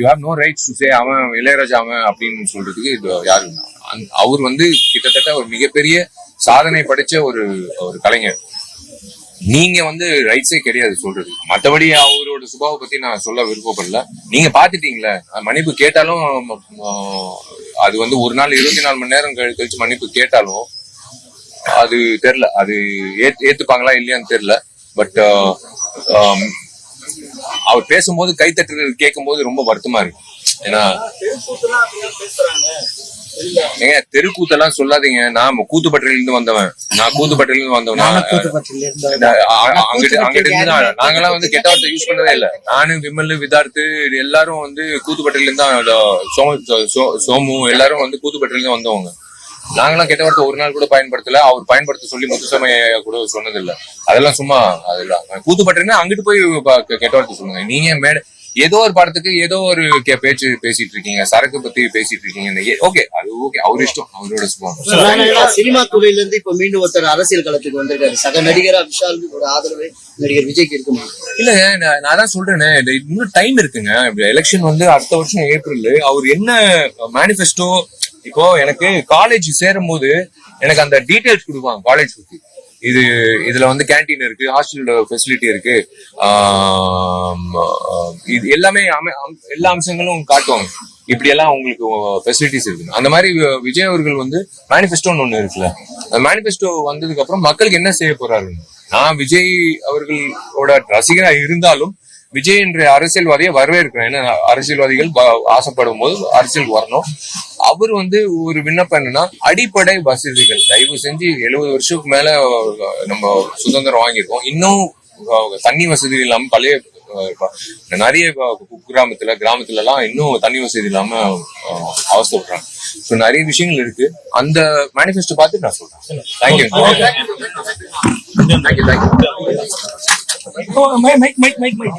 You have no rights to say அவன் இளையராஜா அவன் அப்படின்னு சொல்றதுக்கு இது யாரு? அவர் வந்து கிட்டத்தட்ட ஒரு மிகப்பெரிய சாதனை படைச்ச ஒரு ஒரு கலைஞர். நீங்க வந்து ரைட்ஸே கிடையாது சொல்றது. மற்றபடி அவரோட சுபாவை பத்தி நான் சொல்ல விருப்பப்படல. நீங்க பாத்துட்டீங்களே மன்னிப்பு கேட்டாலும் அது வந்து ஒரு நாள் இருபத்தி நாலு மணி நேரம் கழிச்சு மன்னிப்பு கேட்டாலும் அது தெரியல. அது ஏத்- ஏத்துப்பாங்களா இல்லையான்னு தெரியல. பட் அவர் பேசும்போது கைத்தட்டுகள் கேட்கும்போது ரொம்ப வருத்தமா இருக்கு. ஏன்னா ஏங்க தெருக்கூத்தெல்லாம் சொல்லாதீங்க. நான் கூத்துப்பட்டியில இருந்து வந்தவன். நான் கூத்துப்பட்டியில இருந்து வந்தவன் நான் கூத்துப்பட்டில இருந்து அ- அங்கிட்டு அங்கிட்டு இருந்து நாங்கெல்லாம் வந்து கெட்ட வார்த்தை யூஸ் பண்ணதே இல்ல. நானு விமல் விதார்த்து எல்லாரும் வந்து கூத்துப்பட்டில இருந்து சோமு சோமு எல்லாரும் வந்து கூத்துப்பட்டில இருந்து வந்தவங்க. நாங்கெல்லாம் கெட்ட வார்த்தை ஒரு நாள் கூட பயன்படுத்தல. அவர் பயன்படுத்த சொல்லி முத்துசாமி ஐயா கூட சொன்னது இல்ல அதெல்லாம் சும்மா அதெல்லாம். கூத்துப்பட்டினா அங்கிட்டு போய் கெட்ட வார்த்தை சொல்லுங்க. நீங்க மேட ஏதோ ஒரு படத்துக்கு ஏதோ ஒரு பேச்சு பேசிட்டு இருக்கீங்க. சரக்கு பத்தி பேசிட்டு இருக்கீங்க. ஓகே. அது ஓகே. அவர் இஷ்டம். அவரோட ஆனா, சினிமா துறையில இருந்து இப்ப மீண்டும் ஒருத்தர் அரசியல் களத்துக்கு வந்திருக்காரு. சக நடிகரா விஷாலுக்கு ஒரு ஆதரவு நடிகர் விஜய்க்கு இருக்குமா? இல்ல நான் தான் சொல்றேனே. இன்னும் டைம் இருக்குங்க. எலெக்ஷன் வந்து அடுத்த வருஷம் ஏப்ரல் அவர் என்ன மேனிஃபெஸ்டோ இப்போ எனக்கு காலேஜ் சேரும் போது எனக்கு அந்த டீட்டெயில்ஸ் கொடுப்பாங்க காலேஜ் பத்தி. இது இதுல வந்து கேண்டீன் இருக்கு ஹாஸ்டலோட ஃபெசிலிட்டி இருக்கு. இது எல்லாமே அம்- எல்லா அம்சங்களும் காட்டுவாங்க. இப்படி எல்லாம் உங்களுக்கு ஃபெசிலிட்டிஸ் இருக்கு அந்த மாதிரி விஜய் அவர்கள் வந்து மேனிஃபெஸ்டோன்னு ஒண்ணு இருக்குல்ல. அந்த மேனிஃபெஸ்டோ வந்ததுக்கு அப்புறம் மக்களுக்கு என்ன செய்ய போறாரு நான் விஜய் அவர்களோட ரசிகரா இருந்தாலும் விஜய் என்ற அரசியல்வாதியை வரவேற்கிறேன். ஏன்னா அரசியல்வாதிகள் ஆசைப்படும் போது அரசியல் வரணும். அவர் வந்து ஒரு விண்ணப்பம் என்னன்னா அடிப்படை வசதிகள். தயவு செஞ்சு எழுபது வருஷத்துக்கு மேல நம்ம சுதந்திரம் வாங்கியிருக்கோம். இன்னும் தண்ணி வசதி இல்லாம பழைய நிறைய குக்கிராமத்துல கிராமத்துல எல்லாம் இன்னும் தண்ணி வசதி இல்லாம அஹ், அவஸ்தைப்படுறாங்க. ஸோ நிறைய விஷயங்கள் இருக்கு. அந்த மேனிஃபெஸ்டோ பார்த்து நான் சொல்றேன். Thank you thank you thank you 没没没没没。